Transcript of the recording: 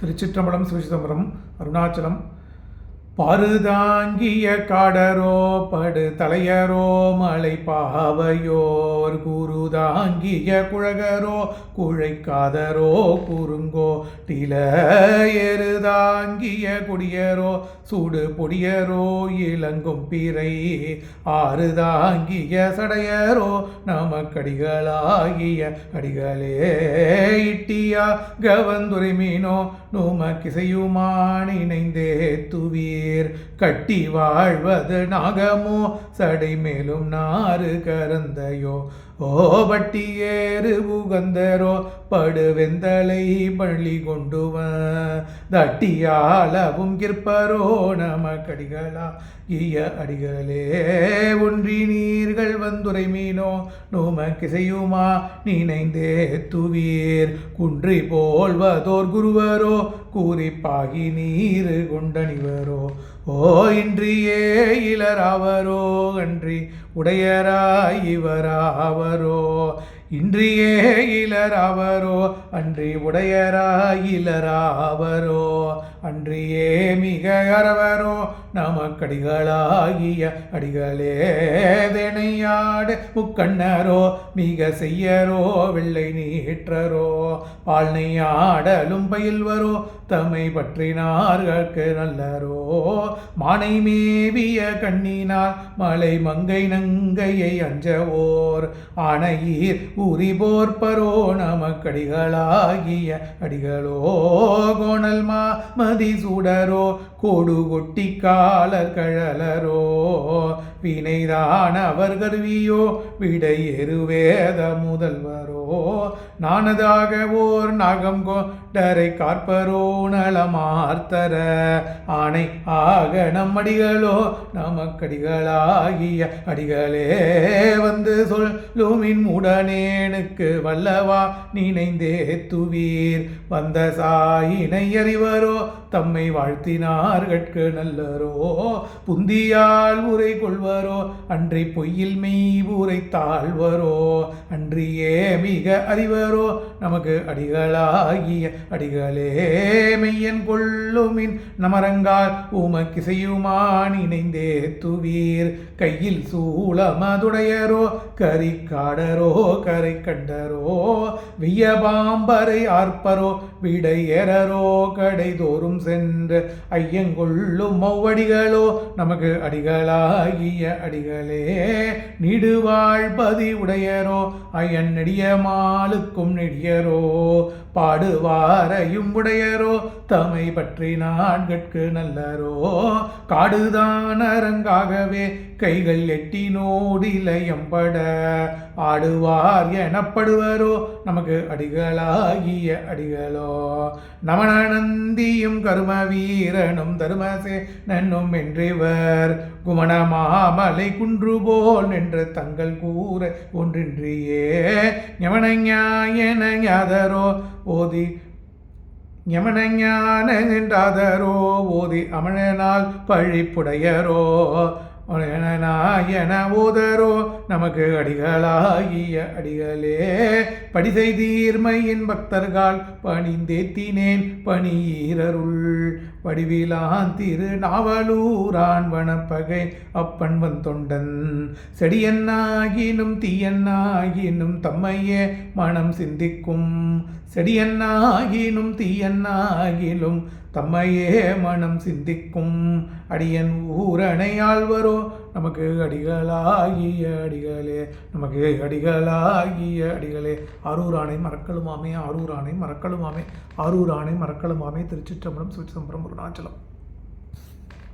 திருச்சிற்றம்பலம் சிவசிதம்பரம் அருணாச்சலம். பருதாங்கிய காடரோ படு தலையரோ மலை பாவையோர் குருதாங்கிய குழகரோ குழைக்காதரோ குறுங்கோ டில எரு தாங்கிய குடியரோ சூடு பொடியரோ இளங்கும் பிறை ஆறுதாங்கிய சடையரோ நமக்கடிகளாகிய அடிகளே இட்டியா கவந்துரை மீனோ நுமக்கிசையுமான் இணைந்தே துவீர். கட்டி வாழ்வது நாகமோ சடை மேலும் நாறு கரந்தையோ ஓ பட்டி ஏறு உகந்தரோ படுவெந்தலை பள்ளி கொண்டுவ தட்டியாளவும் கிற்பரோ நமக்கடிகளா ஈய அடிகளே ஒன்றி நீர்கள் வந்துரை மீனோ. நுமக்கிசையுமா நினைந்தே துவீர். குன்றி போல்வதோர் குருவரோ. கூறிப்பாகி நீர் கொண்டணிவரோ. ஓ இன்றியே இளராவரோ அன்றி உடையராய் இவராவரோ. இன்றியே இளராவரோ அன்றி உடையராய் இளராவரோ அன்றியே மிக அறவரோ நமக்கடிகளாகிய அடிகளே தேனையாடு முக்கண்ணரோ மிக செய்யரோ வெள்ளை நீற்றரோ பால்னையாடலும் பயில்வரோ தம்மை பற்றினார்களுக்கு நல்லரோ. மானை மேவிய கண்ணினால் மலை மங்கை நங்கையை அஞ்சவோர் ஆணையீர் உரி போர்ப்பரோ நமக்கடிகளாகிய அடிகளோ கோணல் மா மதி சூடரோ கோடு கொட்டி காலர் கழலரோ வினைதான் அவர் கருவியோ? விடை எருவேத முதல்வரோ? நானதாக ஓர் நாகம் கொண்டரை காற்பரோ நலமார்த்தர. ஆணை ஆக நம்மடிகளோ நமக்கடிகளாகிய அடிகளே வந்து சொல்லுமின் உடனேனுக்கு வல்லவா? நினைந்தே துவீர் வந்த சாயினை அறிவரோ? தம்மை வாழ்த்தினார்கட்கு நல்லரோ? புந்தியால் உரை கொள்வர் அன்றி பொய்யில் மெய் ஊரை தாழ்வரோ? அன்றியே மிக அறிவரோ? நமக்கு அடிகளாகிய அடிகளே மெய்யன் கொள்ளுமின் நமரங்கால் உமக்கிசையுமான் இணைந்தே துவீர். கையில் சூளமதுடையரோ? கரி கரை கண்டரோ? வியபாம்பரை ஆர்ப்பரோ? விடையரோ கடைதோறும் சென்று ஐயங்கொள்ளும் மௌவடிகளோ நமக்கு அடிகளாகிய அடிகளே நீடுவாழ்பதி உடையரோ அயன் நெடிய மாலுக்கும் நெடியரோ பாடுவாரையும் உடையரோ தமை பற்றி நான்கட்கு நல்லரோ காடுதான் அரங்காகவே கைகள் எட்டி நோடிலையம்பட ஆடுவார் எனப்படுவரோ நமக்கு அடிகளாகிய அடிகளோ. நமனந்தியும் கரும வீரனும் தருமசே நன்னும் என்றிவர் மாமலை குன்று போல் நின்று தங்கள் கூற ஒன்றின்றியே. ஞமனஞாயன ஓதி ஞமனஞான நின்றாதரோ ஓதி அமனனால் பழிப்புடையரோ. என ஓதரோ நமக்கு அடிகளாகிய அடிகளே படி செய்தீர்மையின் பக்தர்கள் பணிந்தேத்தினேன் பணியீரருள். வடிவிலான் திரு நாவலூரான் வனப்பகை அப்பன் வன் தொண்டன் செடியன்னாகினும் தீயன்னாகினும் தம்மையே மனம் சிந்திக்கும். செடியன்னாகினும் தீயன்னாகிலும் தம்மையே மனம் சிந்திக்கும் அடியன் ஊரணையாழ்வரோ நமக்கு அடிகளாகிய அடிகளே நமக்கு அடிகளாகிய அடிகளே. அரூரானை மறக்கலுமாமே அரூரானை மறக்கலுமாமே அரூரானை மறக்கலுமாமே. திருச்சிற்றம்பலம் சுவிச்சம்பரம் அருணாச்சலம்.